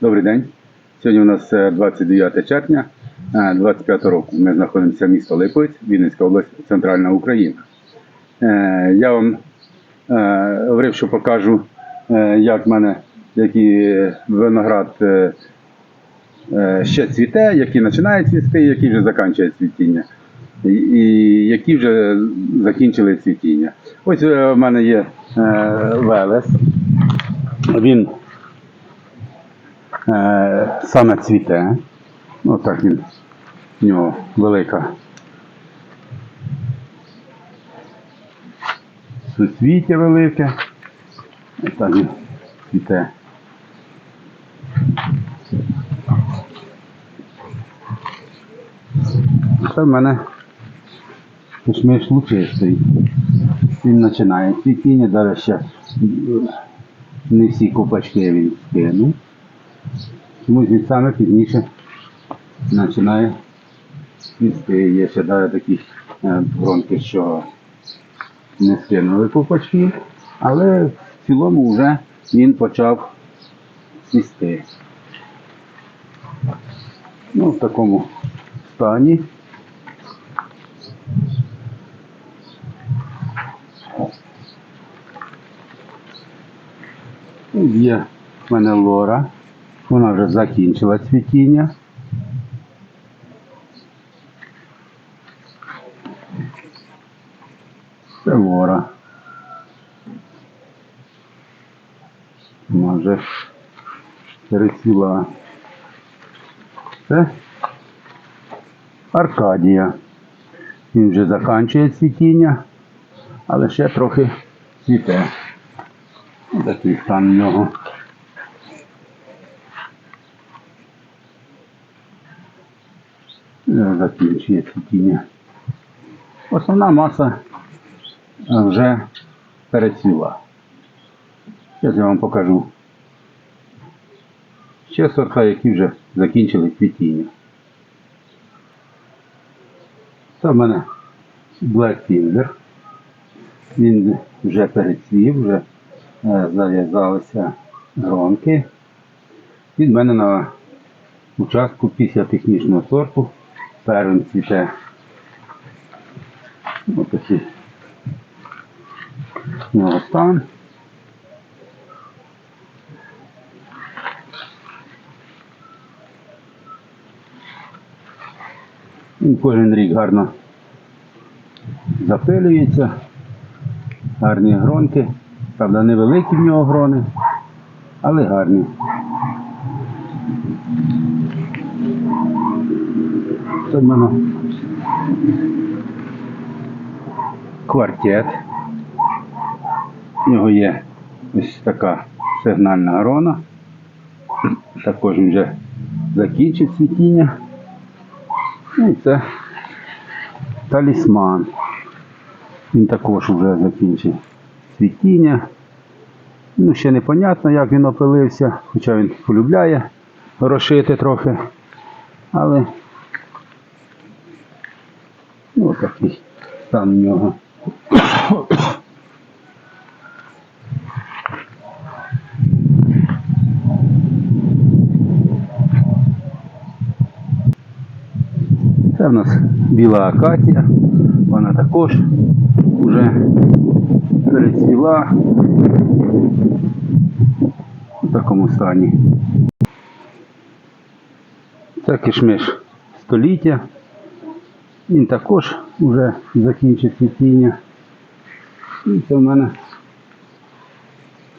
Добрий день. Сьогодні у нас е, 29 червня 25 року. Ми знаходимося в місто Липовець, Вінницька область, Центральна Україна. Е, Я вам е, говорив, що покажу, е, як в мене який виноград е, е, ще цвіте, який починає цвісти, який вже закінчує цвітіння. І, які вже закінчили цвітіння. Ось е, в мене є е, велес. Він е, саме цвіте. Ось так він. В нього велика суцвіття велике. Так він цвіте. Це в мене кишмиш лучистий. Він починає цвітіння, зараз ще не всі копачки він скинув. Він саме пізніше починає цвісти. Є ще такі е, гронки, що не скинули копачки, але в цілому вже він почав цвісти. Ну, в такому стані. Є в мене лора. Вона вже закінчила цвітіння. Це лора. Вона вже перецвіла. Це Аркадія. Він вже закінчує цвітіння, але ще трохи цвіте. Такий стан в нього. Закінчує цвітіння. Основна маса е, вже перецвіла. Зараз я вам покажу. Ще сорта, які вже закінчили цвітіння. Це в мене Black Finger. Він вже перецвів, вже е, зав'язалися гронки. Від мене на участку після технічного сорту Ось такий в нього стан. Кожен рік гарно запилюється, гарні гронки. Правда, невеликі в нього грони, але гарні. Мене квартет. У нього є ось така сигнальна грона. Також вже закінчить цвітіння. Ну, і це талісман. Він також вже закінчив цвітіння. Ну, ще непонятно, як він опилився, хоча він полюбляє рошити трохи. Але ну, такий стан у нього. Це в нас біла акація, вона також вже перецвіла у такому стані. Це кишмиш століття. Він також вже закінчив цвітіння. І це в мене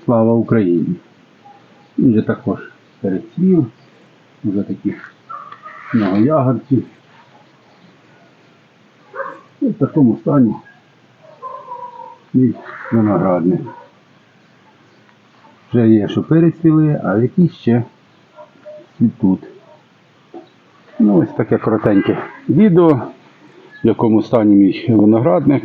слава Україні. Він вже також перецвів, вже такі многоягодці. І в такому стані і виноградник. Вже є, що перецвіли, а які ще цвітуть. Ну, ось таке коротеньке відео, в якому стані мій виноградник.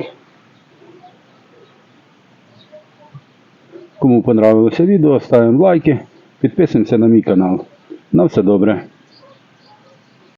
Кому понравилося відео, ставимо лайки, підписуємося на мій канал. На все добре.